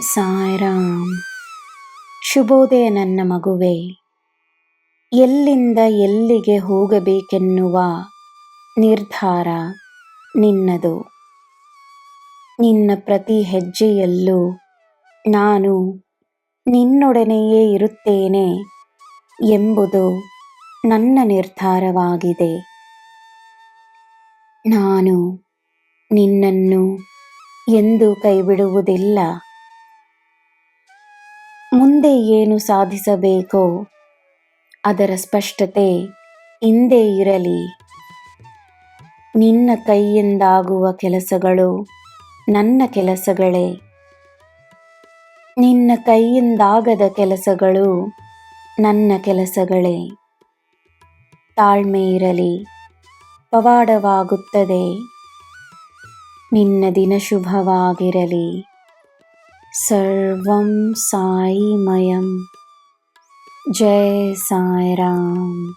ಸಾಯ್ರಾಮ್. ಶುಭೋದಯ ನನ್ನ ಮಗುವೆ. ಎಲ್ಲಿಂದ ಎಲ್ಲಿಗೆ ಹೋಗಬೇಕೆನ್ನುವ ನಿರ್ಧಾರ ನಿನ್ನದು. ನಿನ್ನ ಪ್ರತಿ ಹೆಜ್ಜೆಯಲ್ಲೂ ನಾನು ನಿನ್ನೊಡನೆಯೇ ಇರುತ್ತೇನೆ ಎಂಬುದು ನನ್ನ ನಿರ್ಧಾರವಾಗಿದೆ. ನಾನು ನಿನ್ನನ್ನು ಎಂದು ಕೈಬಿಡುವುದಿಲ್ಲ. ಮುಂದೆ ಏನು ಸಾಧಿಸಬೇಕೋ ಅದರ ಸ್ಪಷ್ಟತೆ ಹಿಂದೆ ಇರಲಿ. ನಿನ್ನ ಕೈಯಿಂದಾಗುವ ಕೆಲಸಗಳು ನನ್ನ ಕೆಲಸಗಳೇ. ನಿನ್ನ ಕೈಯಿಂದಾಗದ ಕೆಲಸಗಳು ನನ್ನ ಕೆಲಸಗಳೇ. ತಾಳ್ಮೆ ಇರಲಿ, ಪವಾಡವಾಗುತ್ತದೆ. ನಿನ್ನ ದಿನ ಶುಭವಾಗಿರಲಿ. सर्वं साईमयं जय साईराम।